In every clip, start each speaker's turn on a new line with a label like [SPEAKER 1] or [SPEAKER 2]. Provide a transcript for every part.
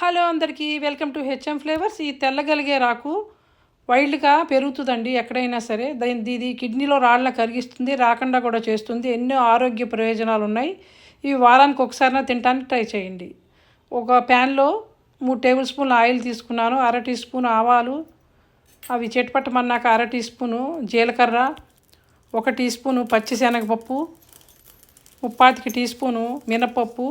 [SPEAKER 1] Hello అందరికీ welcome to HM flavours. ఈ తెల్లగలిగే రాకు వైల్డ్గా పెరుగుతుందండి ఎక్కడైనా సరే. దీని ఇది కిడ్నీలో రాళ్ళ కరిగిస్తుంది రాకుండా కూడా చేస్తుంది. ఎన్నో ఆరోగ్య ప్రయోజనాలు ఉన్నాయి ఇవి వారానికి ఒకసారి తినడానికి ట్రై చేయండి. ఒక ప్యాన్లో మూడు టేబుల్ స్పూన్ల ఆయిల్ తీసుకున్నాను. అర టీ స్పూన్ ఆవాలు అవి చెట్పట్టమన్నాక అర టీ స్పూను జీలకర్ర ఒక టీ స్పూను పచ్చిశనగపప్పు ముప్పాతికి టీ స్పూను మినపప్పు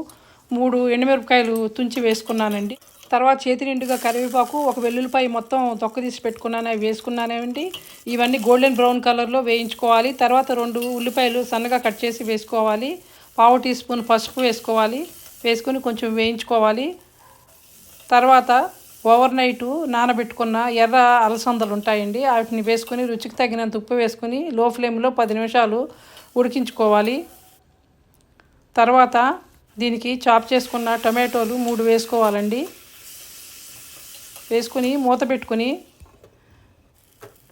[SPEAKER 1] మూడు ఎండుమిరపకాయలు తుంచి వేసుకున్నానండి. తర్వాత చేతి నిండుగా కరివేపాకు ఒక వెల్లుల్లిపాయ మొత్తం తొక్క తీసి పెట్టుకున్నాను అవి వేసుకున్నానండి. ఇవన్నీ గోల్డెన్ బ్రౌన్ కలర్లో వేయించుకోవాలి. తర్వాత రెండు ఉల్లిపాయలు సన్నగా కట్ చేసి వేసుకోవాలి. పావు టీ స్పూన్ పసుపు వేసుకోవాలి. వేసుకొని కొంచెం వేయించుకోవాలి. తర్వాత ఓవర్ నైట్ నానబెట్టుకున్న ఎర్ర అలసందలు ఉంటాయండి. వాటిని వేసుకొని రుచికి తగినంత ఉప్పు వేసుకొని లో ఫ్లేమ్లో పది నిమిషాలు ఉడికించుకోవాలి. తర్వాత దీనికి చాప్ చేసుకున్న టమాటోలు మూడు వేసుకోవాలండి. వేసుకొని మూత పెట్టుకొని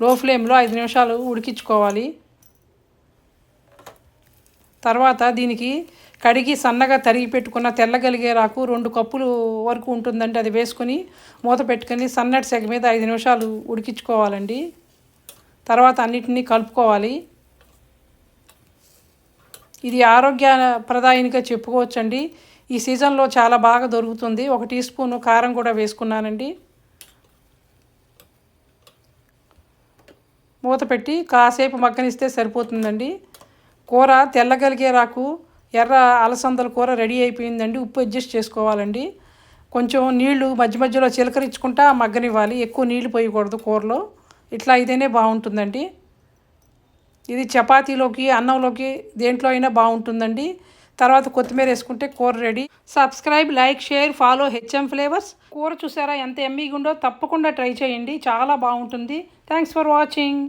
[SPEAKER 1] లో ఫ్లేమ్లో ఐదు నిమిషాలు ఉడికించుకోవాలి. తర్వాత దీనికి కడిగి సన్నగా తరిగి పెట్టుకున్న తెల్లగలిగేరాకు రెండు కప్పులు వరకు ఉంటుందండి అది వేసుకుని మూత పెట్టుకొని సన్నటి సెగ మీద ఐదు నిమిషాలు ఉడికించుకోవాలండి. తర్వాత అన్నిటినీ కలుపుకోవాలి. ఇది ఆరోగ్య ప్రదాయినిగా చెప్పుకోవచ్చండి. ఈ సీజన్లో చాలా బాగా దొరుకుతుంది. ఒక టీ స్పూను కారం కూడా వేసుకున్నానండి. మూత పెట్టి కాసేపు మగ్గనిస్తే సరిపోతుందండి. కూర తెల్లగలిగే రాకు ఎర్ర అలసందల కూర రెడీ అయిపోయిందండి. ఉప్పు అడ్జస్ట్ చేసుకోవాలండి. కొంచెం నీళ్ళు మధ్య మధ్యలో చిలకరించుకుంటా మగ్గనివ్వాలి. ఎక్కువ నీళ్ళు పోయకూడదు కూరలో. ఇట్లా అయితేనే బాగుంటుందండి. ఇది చపాతీలోకి అన్నంలోకి దేంట్లో అయినా బాగుంటుందండి. తర్వాత కొత్తిమీర వేసుకుంటే కూర ready. Subscribe like share follow HM flavours. కూర చూసారా ఎంత ఎమ్మీగా ఉందో తప్పకుండా ట్రై చేయండి. చాలా బాగుంటుంది. Thanks for watching.